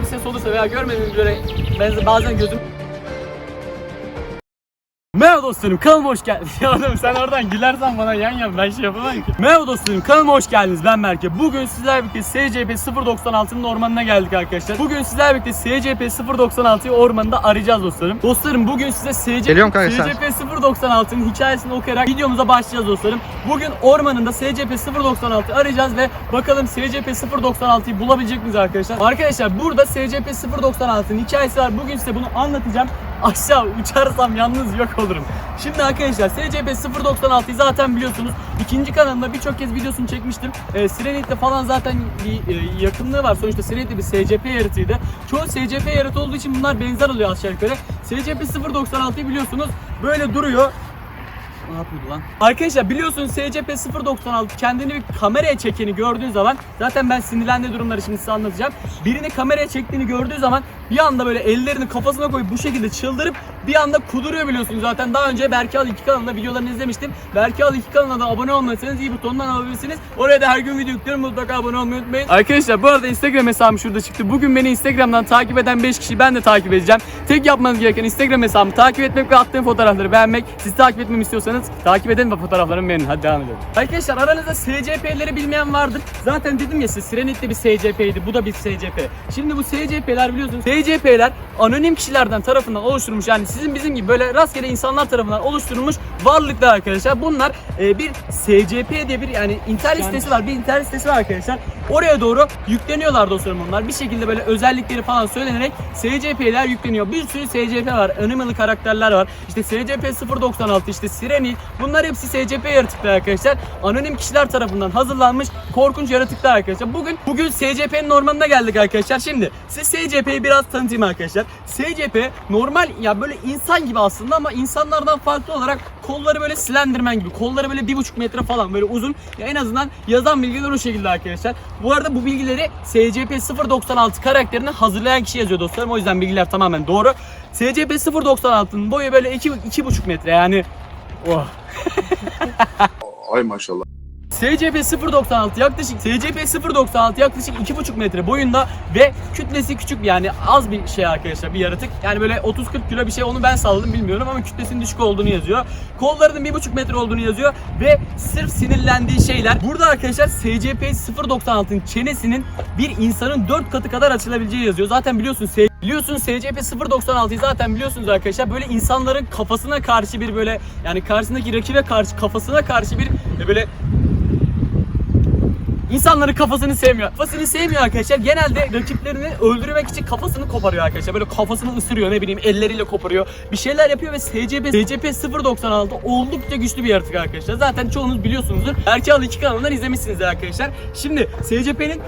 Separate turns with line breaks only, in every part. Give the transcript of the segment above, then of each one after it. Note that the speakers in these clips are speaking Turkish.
bir ses olursa veya görmediğiniz böyle ben bazen gözüm Merhaba dostlarım kanalıma hoş geldiniz. Ya oğlum sen oradan gülersen bana yan yan ben şey yapamam ki. Merhaba dostlarım kanalıma hoş geldiniz ben Berke. Bugün sizlerle birlikte SCP 096'nın ormanına geldik arkadaşlar. Bugün sizlerle birlikte SCP 096'yı ormanda arayacağız dostlarım. Dostlarım bugün size SCP,
Geliyorum.
SCP 096'nın hikayesini okuyarak videomuza başlayacağız dostlarım. Bugün ormanında SCP 096 arayacağız ve bakalım SCP 096'yı bulabilecek miyiz arkadaşlar? Arkadaşlar burada SCP 096'nın hikayesi var. Bugün size bunu anlatacağım. Aşağı uçarsam yalnız yok olurum. Şimdi arkadaşlar SCP 096'yı zaten biliyorsunuz. İkinci kanalımda birçok kez videosunu çekmiştim. Ee, Sirenit'te falan zaten bir e, yakınlığı var. Sonuçta Sirenit'te bir SCP yaratığıydı. Çoğu SCP yaratı olduğu için bunlar benzer oluyor aşağı yukarı. SCP 096'yı biliyorsunuz böyle duruyor. Ne yapıyordu lan? Arkadaşlar biliyorsunuz SCP 096 kendini bir kameraya çekeni gördüğü zaman zaten ben sinirlendiği durumları şimdi size anlatacağım. Birini kameraya çektiğini gördüğü zaman bir anda böyle ellerini kafasına koyup bu şekilde çıldırıp bir anda kuduruyor biliyorsunuz zaten. Daha önce Berke Al 2 kanalında videolarını izlemiştim. Berke Al 2 kanalına da abone olmadıysanız iyi butonundan alabilirsiniz. Oraya da her gün video yüklüyorum mutlaka abone olmayı unutmayın. Arkadaşlar bu arada Instagram hesabım şurada çıktı. Bugün beni Instagram'dan takip eden 5 kişiyi ben de takip edeceğim. Tek yapmanız gereken Instagram hesabımı takip etmek ve attığım fotoğrafları beğenmek. Siz takip etmemi istiyorsanız takip edin ve fotoğraflarımı beğenin. Hadi devam edelim. Arkadaşlar aranızda SCP'leri bilmeyen vardır. Zaten dedim ya size Sirenit'te bir SCP'ydi. Bu da bir SCP. Şimdi bu SCP'ler biliyorsunuz SCP'ler anonim kişilerden tarafından oluşturulmuş. Yani sizin bizim gibi böyle rastgele insanlar tarafından oluşturulmuş varlıklar arkadaşlar. Bunlar e, bir SCP diye bir yani internet sitesi var. Bir internet sitesi var arkadaşlar. Oraya doğru yükleniyorlar dostlarım onlar. Bir şekilde böyle özellikleri falan söylenerek SCP'ler yükleniyor. Bir sürü SCP var. Animalı karakterler var. İşte SCP 096 işte Sireni. Bunlar hepsi SCP yaratıklar arkadaşlar. Anonim kişiler tarafından hazırlanmış korkunç yaratıklar arkadaşlar. Bugün bugün SCP'nin ormanına geldik arkadaşlar. Şimdi size SCP'yi biraz tanıtayım arkadaşlar. SCP normal ya böyle insan gibi aslında ama insanlardan farklı olarak kolları böyle Slenderman gibi. Kolları böyle bir buçuk metre falan böyle uzun. Ya en azından yazan bilgiler o şekilde arkadaşlar. Bu arada bu bilgileri SCP 096 karakterini hazırlayan kişi yazıyor dostlarım. O yüzden bilgiler tamamen doğru. SCP 096'nın boyu böyle iki, iki buçuk metre yani. Oh.
Ay maşallah.
SCP 096 yaklaşık SCP 096 yaklaşık 2,5 metre boyunda ve kütlesi küçük yani az bir şey arkadaşlar bir yaratık. Yani böyle 30-40 kilo bir şey onu ben salladım bilmiyorum ama kütlesinin düşük olduğunu yazıyor. Kollarının 1,5 metre olduğunu yazıyor ve sırf sinirlendiği şeyler. Burada arkadaşlar SCP 096'nın çenesinin bir insanın 4 katı kadar açılabileceği yazıyor. Zaten biliyorsunuz S- Biliyorsunuz SCP 096'yı zaten biliyorsunuz arkadaşlar böyle insanların kafasına karşı bir böyle yani karşısındaki rakibe karşı kafasına karşı bir e, böyle İnsanların kafasını sevmiyor. Kafasını sevmiyor arkadaşlar. Genelde rakiplerini öldürmek için kafasını koparıyor arkadaşlar. Böyle kafasını ısırıyor ne bileyim elleriyle koparıyor. Bir şeyler yapıyor ve SCP, SCP 096 oldukça güçlü bir yaratık arkadaşlar. Zaten çoğunuz biliyorsunuzdur. Erkeğalı 2 kanalından izlemişsinizdir arkadaşlar. Şimdi SCP'nin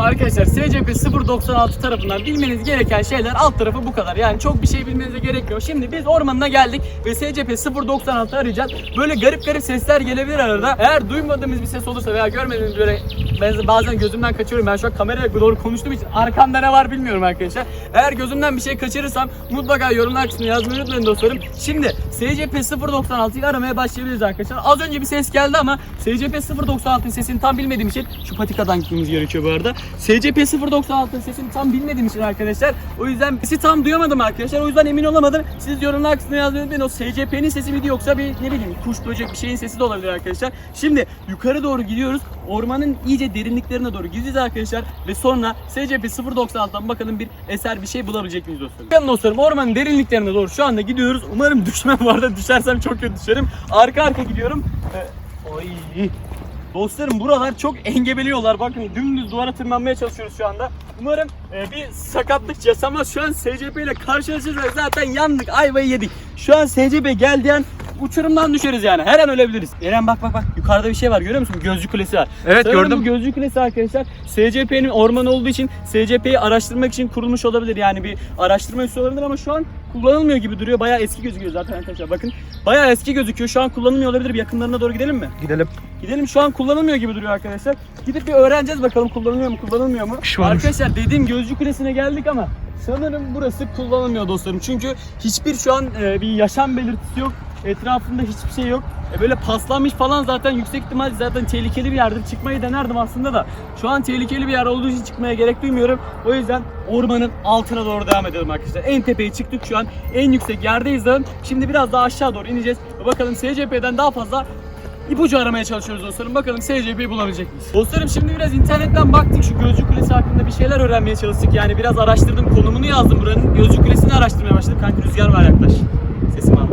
Arkadaşlar SCP 096 tarafından bilmeniz gereken şeyler alt tarafı bu kadar. Yani çok bir şey bilmenize gerek yok. Şimdi biz ormanına geldik ve SCP 096 arayacağız. Böyle garip garip sesler gelebilir arada. Eğer duymadığımız bir ses olursa veya görmediğimiz böyle ben bazen gözümden kaçırıyorum. Ben şu an kameraya doğru konuştuğum için arkamda ne var bilmiyorum arkadaşlar. Eğer gözümden bir şey kaçırırsam mutlaka yorumlar kısmına yazmayı unutmayın dostlarım. Şimdi SCP 096'yı aramaya başlayabiliriz arkadaşlar. Az önce bir ses geldi ama SCP 096'ın sesini tam bilmediğim için şu patikadan gitmemiz gerekiyor bu arada. SCP 096'ın sesini tam bilmediğim için arkadaşlar. O yüzden sesi tam duyamadım arkadaşlar. O yüzden emin olamadım. Siz yorumlar kısmına yazmayı. O SCP'nin sesi miydi yoksa bir ne bileyim kuş böcek bir şeyin sesi de olabilir arkadaşlar. Şimdi yukarı doğru gidiyoruz. Ormanın iyice derinliklerine doğru gideceğiz arkadaşlar. Ve sonra SCP 096'dan bakalım bir eser bir şey bulabilecek miyiz dostlarım. Bakın dostlarım ormanın derinliklerine doğru şu anda gidiyoruz. Umarım düşmem bu arada. Düşersem çok kötü düşerim. Arka arka gidiyorum. Ee, Ay. Dostlarım buralar çok engebeliyorlar. Bakın dümdüz duvara tırmanmaya çalışıyoruz şu anda. Umarım e, bir sakatlık yaşamaz. Şu an SCP ile karşılaşacağız ve zaten yandık. Ayvayı yedik. Şu an SCP geldiği an uçurumdan düşeriz yani. Her an ölebiliriz. Eren bak bak bak. Yukarıda bir şey var görüyor musun? Gözcü kulesi var.
Evet,
Sanırım
gördüm.
Bu gözcü kulesi arkadaşlar SCP'nin ormanı olduğu için SCP'yi araştırmak için kurulmuş olabilir. Yani bir araştırma üssü olabilir ama şu an kullanılmıyor gibi duruyor. Bayağı eski gözüküyor zaten arkadaşlar. Bakın bayağı eski gözüküyor. Şu an kullanılmıyor olabilir. Bir yakınlarına doğru gidelim mi?
Gidelim.
Gidelim şu an kullanılmıyor gibi duruyor arkadaşlar. Gidip bir öğreneceğiz bakalım kullanılıyor mu kullanılmıyor mu.
Şu an-
Arkadaşlar dediğim gözcü kulesine geldik ama sanırım burası kullanılmıyor dostlarım. Çünkü hiçbir şu an e, bir yaşam belirtisi yok. Etrafında hiçbir şey yok. E böyle paslanmış falan zaten yüksek ihtimal zaten tehlikeli bir yerdir. Çıkmayı denerdim aslında da. Şu an tehlikeli bir yer olduğu için çıkmaya gerek duymuyorum. O yüzden ormanın altına doğru devam edelim arkadaşlar. En tepeye çıktık şu an. En yüksek yerdeyiz dağın. Şimdi biraz daha aşağı doğru ineceğiz. Bakalım SCP'den daha fazla ipucu aramaya çalışıyoruz dostlarım. Bakalım SCP'yi bulabilecek miyiz? Dostlarım şimdi biraz internetten baktık. Şu Gözcü Kulesi hakkında bir şeyler öğrenmeye çalıştık. Yani biraz araştırdım. Konumunu yazdım buranın. Gözcü Kulesi'ni araştırmaya başladım. Kanka rüzgar var yaklaş. Sesimi almasın.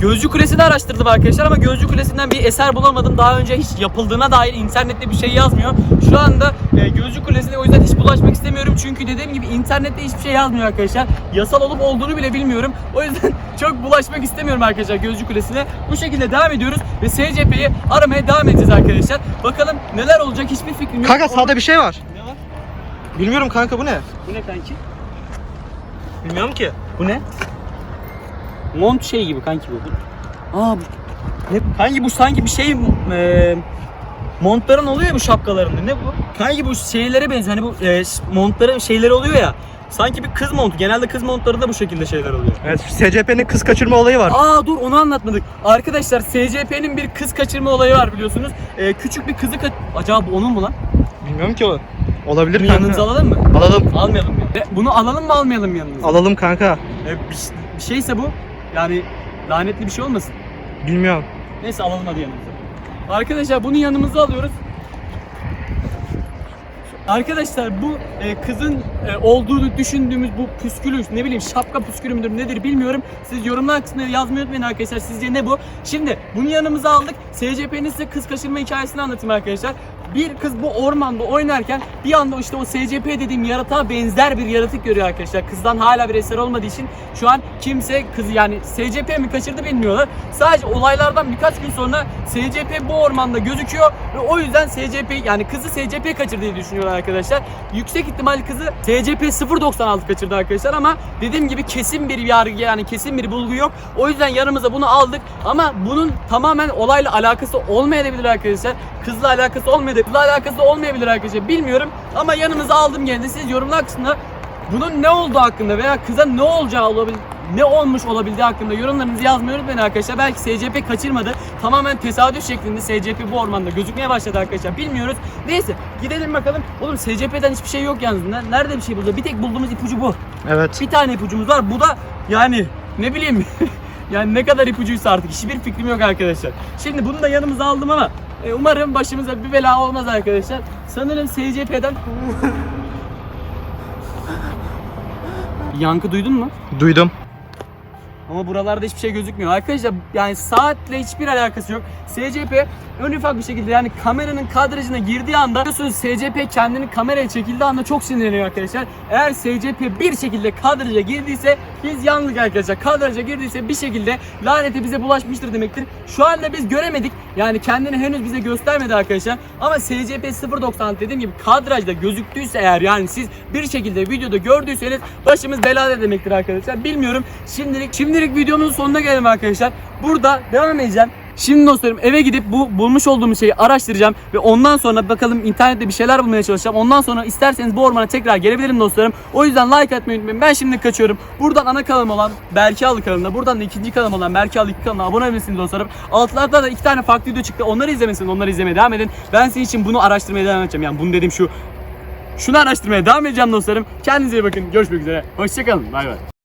Gözcü Kulesi'ni araştırdım arkadaşlar ama Gözcü Kulesi'nden bir eser bulamadım. Daha önce hiç yapıldığına dair internette bir şey yazmıyor. Şu anda e, Gözcü Kulesi'ne o yüzden hiç bulaşmak istemiyorum. Çünkü dediğim gibi internette hiçbir şey yazmıyor arkadaşlar. Yasal olup olduğunu bile bilmiyorum. O yüzden çok bulaşmak istemiyorum arkadaşlar Gözcü Kulesi'ne. Bu şekilde devam ediyoruz ve SCP'yi aramaya devam edeceğiz arkadaşlar. Bakalım neler olacak hiçbir fikrim yok.
Kanka sağda bir şey var.
Ne var?
Bilmiyorum kanka bu ne?
Bu ne kanki?
Bilmiyorum ki.
Bu ne? Mont şey gibi kanki bu. Aa bu. Ne? Kanki bu sanki bir şey e, montların oluyor ya bu şapkalarında. Ne bu? Kanki bu şeylere benziyor. Hani bu e, montların şeyleri oluyor ya. Sanki bir kız montu. Genelde kız montlarında bu şekilde şeyler oluyor.
Evet SCP'nin kız kaçırma olayı var.
Aa dur onu anlatmadık. Arkadaşlar SCP'nin bir kız kaçırma olayı var biliyorsunuz. E, küçük bir kızı kaç... Acaba bu onun mu lan?
Bilmiyorum ki o. Olabilir
Bunu
kanka.
yanınıza alalım mı?
Alalım.
Almayalım mı? E, bunu alalım mı almayalım mı yanınıza?
Alalım kanka.
E, bir, bir şeyse bu. Yani lanetli bir şey olmasın.
Bilmiyorum.
Neyse alalım hadi yanımıza. Arkadaşlar bunu yanımıza alıyoruz. Arkadaşlar bu e, kızın e, olduğunu düşündüğümüz bu püskülü ne bileyim şapka püskülü müdür nedir bilmiyorum. Siz yorumlar kısmına yazmayı unutmayın arkadaşlar sizce ne bu? Şimdi bunu yanımıza aldık. SCP'nin size kız kaçırma hikayesini anlatayım arkadaşlar. Bir kız bu ormanda oynarken bir anda işte o SCP dediğim yaratığa benzer bir yaratık görüyor arkadaşlar. Kızdan hala bir eser olmadığı için şu an kimse kızı yani SCP mi kaçırdı bilmiyorlar. Sadece olaylardan birkaç gün sonra SCP bu ormanda gözüküyor ve o yüzden SCP yani kızı SCP kaçırdı diye düşünüyorlar arkadaşlar. Yüksek ihtimal kızı SCP 096 kaçırdı arkadaşlar ama dediğim gibi kesin bir yargı yani kesin bir bulgu yok. O yüzden yanımıza bunu aldık ama bunun tamamen olayla alakası olmayabilir arkadaşlar. Kızla alakası olmayabilir. Kızla alakası olmayabilir arkadaşlar. Bilmiyorum ama yanımıza aldım gene de siz yorumlar kısmına bunun ne olduğu hakkında veya kıza ne olacağı olabilir ne olmuş olabildiği hakkında yorumlarınızı yazmayı unutmayın arkadaşlar. Belki SCP kaçırmadı. Tamamen tesadüf şeklinde SCP bu ormanda gözükmeye başladı arkadaşlar. Bilmiyoruz. Neyse gidelim bakalım. Oğlum SCP'den hiçbir şey yok yalnız. Ne- Nerede bir şey bulacağız? Bir tek bulduğumuz ipucu bu.
Evet.
Bir tane ipucumuz var. Bu da yani ne bileyim yani ne kadar ipucuysa artık hiçbir fikrim yok arkadaşlar. Şimdi bunu da yanımıza aldım ama e, umarım başımıza bir bela olmaz arkadaşlar. Sanırım SCP'den Yankı duydun mu?
Duydum.
Ama buralarda hiçbir şey gözükmüyor. Arkadaşlar yani saatle hiçbir alakası yok. SCP ön ufak bir şekilde yani kameranın kadrajına girdiği anda biliyorsunuz SCP kendini kameraya çekildiği anda çok sinirleniyor arkadaşlar. Eğer SCP bir şekilde kadraja girdiyse biz yandık arkadaşlar. Kadraja girdiyse bir şekilde laneti bize bulaşmıştır demektir. Şu anda biz göremedik. Yani kendini henüz bize göstermedi arkadaşlar. Ama SCP 096 dediğim gibi kadrajda gözüktüyse eğer yani siz bir şekilde videoda gördüyseniz başımız belada demektir arkadaşlar. Bilmiyorum. Şimdilik şimdilik videomuzun sonuna gelelim arkadaşlar. Burada devam edeceğim. Şimdi dostlarım eve gidip bu bulmuş olduğum şeyi araştıracağım ve ondan sonra bakalım internette bir şeyler bulmaya çalışacağım. Ondan sonra isterseniz bu ormana tekrar gelebilirim dostlarım. O yüzden like atmayı unutmayın. Ben şimdi kaçıyorum. Buradan ana kanalım olan Berke Alı kanalına, buradan da ikinci kanalım olan Berke Alı 2 kanalına abone olabilirsiniz dostlarım. Altlarda da iki tane farklı video çıktı. Onları izlemesiniz, onları izlemeye devam edin. Ben sizin için bunu araştırmaya devam edeceğim. Yani bunu dedim şu şunu araştırmaya devam edeceğim dostlarım. Kendinize iyi bakın. Görüşmek üzere. Hoşçakalın. Bay bay.